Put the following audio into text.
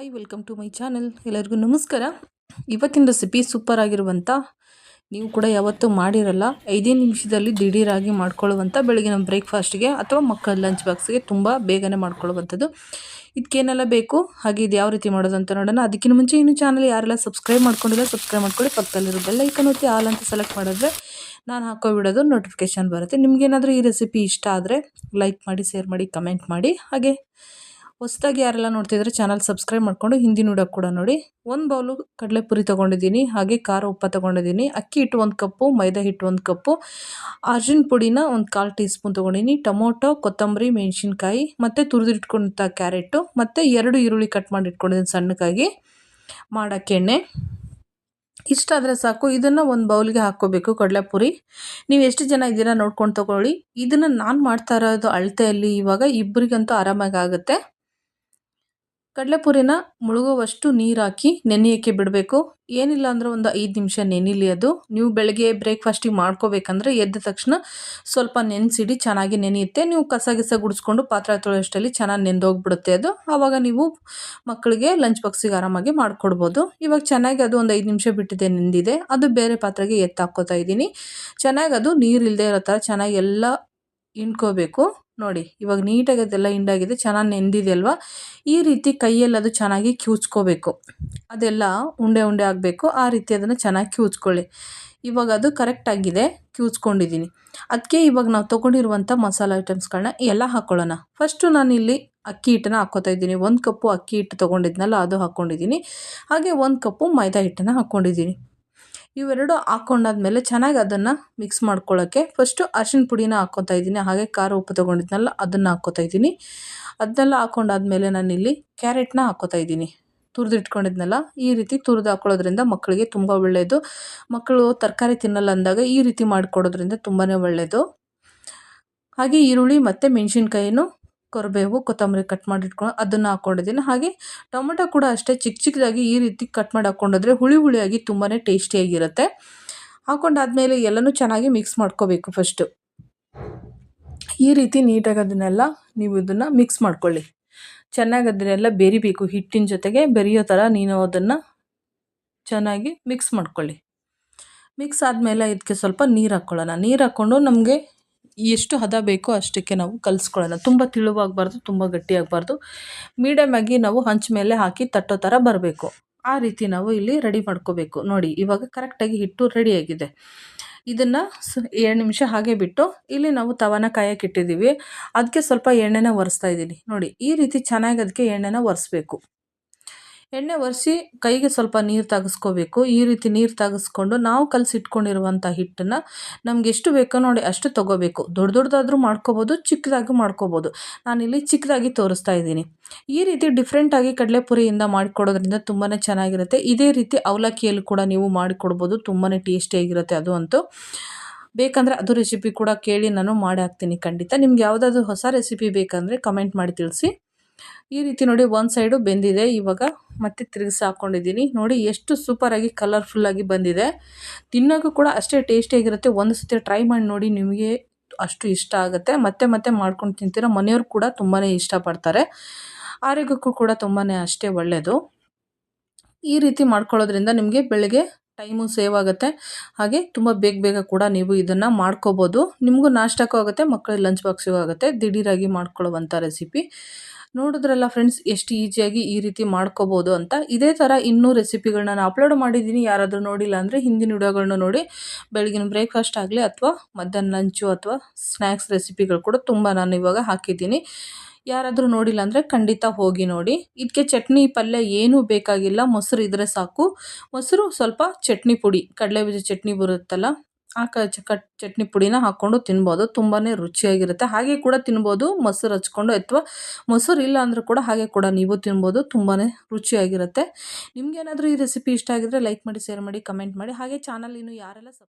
Hi welcome to my channel ಎಲ್ಲರಿಗೂ ನಮಸ್ಕಾರ. ಇವತ್ತಿನ ರೆಸಿಪಿ ಸೂಪರ್ ಆಗಿರುವಂಥ ನೀವು ಕೂಡ ಯಾವತ್ತೂ ಮಾಡಿರಲ್ಲ, ಐದೇ ನಿಮಿಷದಲ್ಲಿ ದಿಢೀರಾಗಿ ಮಾಡ್ಕೊಳ್ಳುವಂಥ ಬೆಳಗಿನ ಬ್ರೇಕ್ಫಾಸ್ಟ್ಗೆ ಅಥವಾ ಮಕ್ಕಳ ಲಂಚ್ ಬಾಕ್ಸ್ಗೆ ತುಂಬ ಬೇಗನೆ ಮಾಡ್ಕೊಳ್ಳುವಂಥದ್ದು. ಇದಕ್ಕೇನೆಲ್ಲ ಬೇಕು, ಹಾಗೆ ಇದು ಯಾವ ರೀತಿ ಮಾಡೋದು ಅಂತ ನೋಡೋಣ. ಅದಕ್ಕಿಂತ ಮುಂಚೆ ಇನ್ನು ಚಾನಲ್ ಯಾರೆಲ್ಲ ಸಬ್ಸ್ಕ್ರೈಬ್ ಮಾಡ್ಕೊಂಡಿಲ್ಲ ಸಬ್ಸ್ಕ್ರೈಬ್ ಮಾಡ್ಕೊಳ್ಳಿ. ಪಕ್ಕದಲ್ಲಿರೋ ಬೆಲ್ಲ ಐಕನ್ ಒತ್ತಿ ಆಲ್ ಅಂತ ಸೆಲೆಕ್ಟ್ ಮಾಡಿದ್ರೆ ನಾನು ಹಾಕೋ ಬಿಡೋದು ನೋಟಿಫಿಕೇಶನ್ ಬರುತ್ತೆ. ನಿಮಗೇನಾದರೂ ಈ ರೆಸಿಪಿ ಇಷ್ಟ ಆದರೆ ಲೈಕ್ ಮಾಡಿ ಶೇರ್ ಮಾಡಿ ಕಮೆಂಟ್ ಮಾಡಿ. ಹಾಗೆ ಹೊಸದಾಗಿ ಯಾರೆಲ್ಲ ನೋಡ್ತಿದ್ರೆ ಚಾನಲ್ ಸಬ್ಸ್ಕ್ರೈಬ್ ಮಾಡಿಕೊಂಡು ಹಿಂದಿ ನೋಡೋಕೆ ಕೂಡ ನೋಡಿ. ಒಂದು ಬೌಲು ಕಡಲೆಪುರಿ ತೊಗೊಂಡಿದ್ದೀನಿ, ಹಾಗೆ ಖಾರ ಉಪ್ಪ ತೊಗೊಂಡಿದ್ದೀನಿ, ಅಕ್ಕಿ ಹಿಟ್ಟು ಒಂದು ಕಪ್ಪು, ಮೈದಾ ಹಿಟ್ಟು ಒಂದು ಕಪ್ಪು ಅರ್ಜಿನ ಪುಡಿನ ಒಂದು ಕಾಲು ಟೀ ಸ್ಪೂನ್ ತೊಗೊಂಡಿನಿ ಟೊಮೊಟೊ, ಕೊತ್ತಂಬರಿ, ಮೆಣಸಿನ್ಕಾಯಿ, ಮತ್ತು ತುರಿದಿಟ್ಕೊಂಡಂಥ ಕ್ಯಾರೆಟು, ಮತ್ತು ಎರಡು ಈರುಳ್ಳಿ ಕಟ್ ಮಾಡಿ ಇಟ್ಕೊಂಡಿದ್ದೀನಿ ಸಣ್ಣಕ್ಕಾಗಿ ಮಾಡೋಕ್ಕೆ ಎಣ್ಣೆ. ಇಷ್ಟಾದರೆ ಸಾಕು, ಇದನ್ನು ಒಂದು ಬೌಲ್ಗೆ ಹಾಕ್ಕೋಬೇಕು ಕಡಲೆಪುರಿ. ನೀವು ಎಷ್ಟು ಜನ ಇದ್ದೀರಾ ನೋಡ್ಕೊಂಡು ತೊಗೊಳ್ಳಿ. ಇದನ್ನು ನಾನು ಮಾಡ್ತಾ ಇರೋದು ಅಳತೆಯಲ್ಲಿ, ಇವಾಗ ಇಬ್ಬರಿಗಂತೂ ಆರಾಮಾಗಿ ಆಗುತ್ತೆ. ಕಡಲೆಪುರಿನ ಮುಳುಗುವಷ್ಟು ನೀರು ಹಾಕಿ ನೆನೆಯೋಕ್ಕೆ ಬಿಡಬೇಕು. ಏನಿಲ್ಲ ಅಂದ್ರೆ ಒಂದು ಐದು ನಿಮಿಷ ನೆನಿಲಿ ಅದು. ನೀವು ಬೆಳಗ್ಗೆ ಬ್ರೇಕ್ಫಾಸ್ಟಿಗೆ ಮಾಡ್ಕೋಬೇಕಂದ್ರೆ ಎದ್ದ ತಕ್ಷಣ ಸ್ವಲ್ಪ ನೆನೆಸಿಡಿ, ಚೆನ್ನಾಗಿ ನೆನೆಯುತ್ತೆ. ನೀವು ಕಸ ಗಿಸ ಗುಡಿಸ್ಕೊಂಡು ಪಾತ್ರೆ ತೊಳೆಯೋಷ್ಟರಲ್ಲಿ ಚೆನ್ನಾಗಿ ನೆಂದೋಗ್ಬಿಡುತ್ತೆ ಅದು. ಆವಾಗ ನೀವು ಮಕ್ಕಳಿಗೆ ಲಂಚ್ ಬಾಕ್ಸಿಗೆ ಆರಾಮಾಗಿ ಮಾಡಿಕೊಡ್ಬೋದು. ಇವಾಗ ಚೆನ್ನಾಗಿ ಅದು ಒಂದು ಐದು ನಿಮಿಷ ಬಿಟ್ಟಿದೆ, ನೆಂದಿದೆ. ಅದು ಬೇರೆ ಪಾತ್ರೆಗೆ ಎತ್ತಾಕೋತಾ ಇದ್ದೀನಿ. ಚೆನ್ನಾಗಿ ಅದು ನೀರು ಇಲ್ಲದೆ ಇರೋ ಥರ ಚೆನ್ನಾಗಿ ಎಲ್ಲ ಹಿಂಡ್ಕೋಬೇಕು. ನೋಡಿ, ಇವಾಗ ನೀಟಾಗಿ ಅದೆಲ್ಲ ಹಿಂಡಾಗಿದೆ ಚೆನ್ನಾಗಿ ನೆಂದಿದೆ ಅಲ್ವಾ? ಈ ರೀತಿ ಕೈಯಲ್ಲಿ ಅದು ಚೆನ್ನಾಗಿ ಕ್ಯೂಚ್ಕೋಬೇಕು. ಅದೆಲ್ಲ ಉಂಡೆ ಉಂಡೆ ಆಗಬೇಕು, ಆ ರೀತಿ ಅದನ್ನು ಚೆನ್ನಾಗಿ ಕ್ಯೂಚ್ಕೊಳ್ಳಿ. ಇವಾಗ ಅದು ಕರೆಕ್ಟಾಗಿದೆ ಕ್ಯೂಚ್ಕೊಂಡಿದ್ದೀನಿ ಅದಕ್ಕೆ ಇವಾಗ ನಾವು ತೊಗೊಂಡಿರುವಂಥ ಮಸಾಲೆ ಐಟಮ್ಸ್ಗಳನ್ನ ಎಲ್ಲ ಹಾಕ್ಕೊಳ್ಳೋಣ ಫಸ್ಟು ನಾನು ಇಲ್ಲಿ ಅಕ್ಕಿ ಹಿಟ್ಟನ್ನು ಹಾಕ್ಕೋತಾ ಇದ್ದೀನಿ. ಒಂದು ಕಪ್ಪು ಅಕ್ಕಿ ಹಿಟ್ಟು ತೊಗೊಂಡಿದ್ನಲ್ಲ, ಅದು ಹಾಕ್ಕೊಂಡಿದ್ದೀನಿ ಹಾಗೆ ಒಂದು ಕಪ್ಪು ಮೈದಾ ಹಿಟ್ಟನ್ನು ಹಾಕ್ಕೊಂಡಿದ್ದೀನಿ ಇವೆರಡು ಹಾಕ್ಕೊಂಡಾದ್ಮೇಲೆ ಚೆನ್ನಾಗಿ ಅದನ್ನು ಮಿಕ್ಸ್ ಮಾಡ್ಕೊಳ್ಳೋಕ್ಕೆ ಫಸ್ಟು ಅರ್ಶಿಣ ಪುಡಿನ ಹಾಕ್ಕೊತಾ ಇದ್ದೀನಿ. ಹಾಗೆ ಖಾರ ಉಪ್ಪು ತೊಗೊಂಡಿದ್ನಲ್ಲ, ಅದನ್ನು ಹಾಕ್ಕೊತಾ ಇದ್ದೀನಿ. ಅದನ್ನೆಲ್ಲ ಹಾಕ್ಕೊಂಡಾದ್ಮೇಲೆ ನಾನಿಲ್ಲಿ ಕ್ಯಾರೆಟ್ನ ಹಾಕ್ಕೊತಾ ಇದ್ದೀನಿ. ತುರಿದಿಟ್ಕೊಂಡಿದ್ನಲ್ಲ, ಈ ರೀತಿ ತುರಿದು ಹಾಕೊಳ್ಳೋದ್ರಿಂದ ಮಕ್ಕಳಿಗೆ ತುಂಬ ಒಳ್ಳೆಯದು ಮಕ್ಕಳು ತರಕಾರಿ ತಿನ್ನಲ್ಲ ಅಂದಾಗ ಈ ರೀತಿ ಮಾಡಿಕೊಡೋದ್ರಿಂದ ತುಂಬಾ ಒಳ್ಳೆಯದು ಹಾಗೆ ಈರುಳ್ಳಿ ಮತ್ತು ಮೆಣಸಿನ್ಕಾಯಿನೂ ಕರಿಬೇವು, ಕೊತ್ತಂಬರಿ ಕಟ್ ಮಾಡಿ ಇಟ್ಕೊಂಡು ಅದನ್ನು ಹಾಕ್ಕೊಂಡಿದ್ದೀನಿ ಹಾಗೆ ಟೊಮೆಟೊ ಕೂಡ ಅಷ್ಟೇ ಚಿಕ್ಕ ಚಿಕ್ಕದಾಗಿ ಈ ರೀತಿ ಕಟ್ ಮಾಡಿ ಹಾಕ್ಕೊಂಡೋದ್ರೆ ಹುಳಿ ಹುಳಿಯಾಗಿ ತುಂಬಾ ಟೇಸ್ಟಿಯಾಗಿರುತ್ತೆ. ಹಾಕೊಂಡಾದ್ಮೇಲೆ ಎಲ್ಲನೂ ಚೆನ್ನಾಗಿ ಮಿಕ್ಸ್ ಮಾಡ್ಕೋಬೇಕು ಫಸ್ಟು ಈ ರೀತಿ ನೀಟಾಗಿ ಅದನ್ನೆಲ್ಲ ನೀವು ಇದನ್ನು ಮಿಕ್ಸ್ ಮಾಡ್ಕೊಳ್ಳಿ. ಚೆನ್ನಾಗಿ ಅದನ್ನೆಲ್ಲ ಬೆರಿಬೇಕು ಹಿಟ್ಟಿನ ಜೊತೆಗೆ. ಬೆರೆಯೋ ಥರ ನೀನು ಅದನ್ನು ಚೆನ್ನಾಗಿ ಮಿಕ್ಸ್ ಮಾಡ್ಕೊಳ್ಳಿ. ಮಿಕ್ಸ್ ಆದಮೇಲೆ ಇದಕ್ಕೆ ಸ್ವಲ್ಪ ನೀರು ಹಾಕ್ಕೊಳ್ಳೋಣ. ನೀರು ಹಾಕ್ಕೊಂಡು ನಮಗೆ ಎಷ್ಟು ಹದ ಬೇಕೋ ಅಷ್ಟಕ್ಕೆ ನಾವು ಕಲಿಸ್ಕೊಳ್ಳೋಣ. ತುಂಬ ತಿಳುವಾಗಬಾರ್ದು, ತುಂಬ ಗಟ್ಟಿಯಾಗಬಾರ್ದು. ಮೀಡಿಯಮಾಗಿ ನಾವು ಹಂಚ ಮೇಲೆ ಹಾಕಿ ತಟ್ಟೋ ಥರ ಬರಬೇಕು. ಆ ರೀತಿ ನಾವು ಇಲ್ಲಿ ರೆಡಿ ಮಾಡ್ಕೋಬೇಕು. ನೋಡಿ, ಇವಾಗ ಕರೆಕ್ಟಾಗಿ ಹಿಟ್ಟು ರೆಡಿಯಾಗಿದೆ ಇದನ್ನು ಸ್ ಎರಡು ನಿಮಿಷ ಹಾಗೆ ಬಿಟ್ಟು ಇಲ್ಲಿ ನಾವು ತವನ ಕಾಯಕ್ಕೆ ಇಟ್ಟಿದ್ದೀವಿ. ಅದಕ್ಕೆ ಸ್ವಲ್ಪ ಎಣ್ಣೆನ ಒರೆಸ್ತಾ ಇದ್ದೀನಿ. ನೋಡಿ, ಈ ರೀತಿ ಚೆನ್ನಾಗಿ ಅದಕ್ಕೆ ಎಣ್ಣೆನ ಒರೆಸ್ಬೇಕು. ಎಣ್ಣೆ ಒರೆಸಿ ಕೈಗೆ ಸ್ವಲ್ಪ ನೀರು ತಾಗಿಸ್ಕೋಬೇಕು. ಈ ರೀತಿ ನೀರು ತಾಗಿಸ್ಕೊಂಡು ನಾವು ಕಲಸಿಟ್ಕೊಂಡಿರುವಂಥ ಹಿಟ್ಟನ್ನು ನಮ್ಗೆ ಎಷ್ಟು ಬೇಕೋ ನೋಡಿ ಅಷ್ಟು ತೊಗೋಬೇಕು. ದೊಡ್ಡ ದೊಡ್ಡದಾದರೂ ಮಾಡ್ಕೋಬೋದು, ಚಿಕ್ಕದಾಗಿ ಮಾಡ್ಕೋಬೋದು. ನಾನಿಲ್ಲಿ ಚಿಕ್ಕದಾಗಿ ತೋರಿಸ್ತಾ ಇದ್ದೀನಿ. ಈ ರೀತಿ ಡಿಫ್ರೆಂಟಾಗಿ ಕಡಲೆಪುರಿಯಿಂದ ಮಾಡಿಕೊಡೋದ್ರಿಂದ ತುಂಬಾ ಚೆನ್ನಾಗಿರುತ್ತೆ. ಇದೇ ರೀತಿ ಅವಲಕ್ಕಿಯಲ್ಲಿ ಕೂಡ ನೀವು ಮಾಡಿಕೊಡ್ಬೋದು. ತುಂಬಾ ಟೇಸ್ಟಿಯಾಗಿರುತ್ತೆ ಅದು ಅಂತೂ. ಬೇಕಂದರೆ ಅದು ರೆಸಿಪಿ ಕೂಡ ಕೇಳಿ ನಾನು ಮಾಡಿ ಹಾಕ್ತೀನಿ ಖಂಡಿತ. ನಿಮ್ಗೆ ಯಾವುದಾದ್ರೂ ಹೊಸ ರೆಸಿಪಿ ಬೇಕಂದರೆ ಕಮೆಂಟ್ ಮಾಡಿ ತಿಳಿಸಿ. ಈ ರೀತಿ ನೋಡಿ ಒಂದು ಸೈಡು ಬೆಂದಿದೆ. ಇವಾಗ ಮತ್ತೆ ತಿರುಗಿಸಿ ಹಾಕ್ಕೊಂಡಿದ್ದೀನಿ ನೋಡಿ ಎಷ್ಟು ಸೂಪರಾಗಿ ಕಲರ್ಫುಲ್ಲಾಗಿ ಬಂದಿದೆ. ತಿನ್ನೋಕ್ಕೂ ಕೂಡ ಅಷ್ಟೇ ಟೇಸ್ಟಿಯಾಗಿರುತ್ತೆ ಒಂದು ಸತಿ ಟ್ರೈ ಮಾಡಿ ನೋಡಿ ನಿಮಗೆ ಅಷ್ಟು ಇಷ್ಟ ಆಗುತ್ತೆ. ಮತ್ತೆ ಮತ್ತೆ ಮಾಡ್ಕೊಂಡು ತಿಂತೀರ? ಮನೆಯವ್ರು ಕೂಡ ತುಂಬಾ ಇಷ್ಟಪಡ್ತಾರೆ. ಆರೋಗ್ಯಕ್ಕೂ ಕೂಡ ತುಂಬಾ ಅಷ್ಟೇ ಒಳ್ಳೆಯದು ಈ ರೀತಿ ಮಾಡ್ಕೊಳ್ಳೋದ್ರಿಂದ ನಿಮಗೆ ಬೆಳಗ್ಗೆ ಟೈಮು ಸೇವ್ ಆಗುತ್ತೆ. ಹಾಗೆ ತುಂಬ ಬೇಗ ಬೇಗ ಕೂಡ ನೀವು ಇದನ್ನು ಮಾಡ್ಕೋಬೋದು. ನಿಮಗೂ ನಾಷ್ಟಕ್ಕೂ ಆಗುತ್ತೆ, ಮಕ್ಕಳಿಗೆ ಲಂಚ್ ಬಾಕ್ಸಿಗೂ ಆಗುತ್ತೆ. ದಿಢೀರಾಗಿ ಮಾಡ್ಕೊಳ್ಳುವಂಥ ರೆಸಿಪಿ ನೋಡಿದ್ರಲ್ಲ ಫ್ರೆಂಡ್ಸ್ ಎಷ್ಟು ಈಸಿಯಾಗಿ ಈ ರೀತಿ ಮಾಡ್ಕೋಬೋದು ಅಂತ. ಇದೇ ಥರ ಇನ್ನೂ ರೆಸಿಪಿಗಳನ್ನ ನಾನು ಅಪ್ಲೋಡ್ ಮಾಡಿದ್ದೀನಿ. ಯಾರಾದರೂ ನೋಡಿಲ್ಲ ಅಂದರೆ ಹಿಂದಿನ ವಿಡಿಯೋಗಳನ್ನ ನೋಡಿ. ಬೆಳಗಿನ ಬ್ರೇಕ್ಫಾಸ್ಟ್ ಆಗಲಿ ಅಥವಾ ಮಧ್ಯಾಹ್ನ ಲಂಚು ಅಥವಾ ಸ್ನ್ಯಾಕ್ಸ್ ರೆಸಿಪಿಗಳು ಕೂಡ ತುಂಬ ನಾನು ಇವಾಗ ಹಾಕಿದ್ದೀನಿ. ಯಾರಾದರೂ ನೋಡಿಲ್ಲ ಅಂದರೆ ಖಂಡಿತ ಹೋಗಿ ನೋಡಿ. ಇದಕ್ಕೆ ಚಟ್ನಿ ಪಲ್ಯ ಏನೂ ಬೇಕಾಗಿಲ್ಲ. ಮೊಸರು ಇದ್ದರೆ ಸಾಕು. ಮೊಸರು ಸ್ವಲ್ಪ ಚಟ್ನಿ ಪುಡಿ, ಕಡಲೆ ಬೀಜ ಚಟ್ನಿ ಬರುತ್ತಲ್ಲ ಆ ಕ ಕಟ್ ಚಟ್ನಿ ಪುಡಿನ ಹಾಕ್ಕೊಂಡು ತಿನ್ಬೋದು. ತುಂಬಾ ರುಚಿಯಾಗಿರುತ್ತೆ. ಹಾಗೆ ಕೂಡ ತಿನ್ಬೋದು. ಮೊಸರು ಹಚ್ಕೊಂಡು ಅಥವಾ ಮೊಸರು ಇಲ್ಲ ಅಂದರೂ ಕೂಡ ಹಾಗೆ ಕೂಡ ನೀವು ತಿನ್ಬೋದು. ತುಂಬಾ ರುಚಿಯಾಗಿರುತ್ತೆ. ನಿಮಗೇನಾದರೂ ಈ ರೆಸಿಪಿ ಇಷ್ಟ ಆಗಿದ್ರೆ ಲೈಕ್ ಮಾಡಿ, ಶೇರ್ ಮಾಡಿ, ಕಮೆಂಟ್ ಮಾಡಿ. ಹಾಗೆ ಚಾನಲ್ ಇನ್ನು ಯಾರೆಲ್ಲ ಸಬ್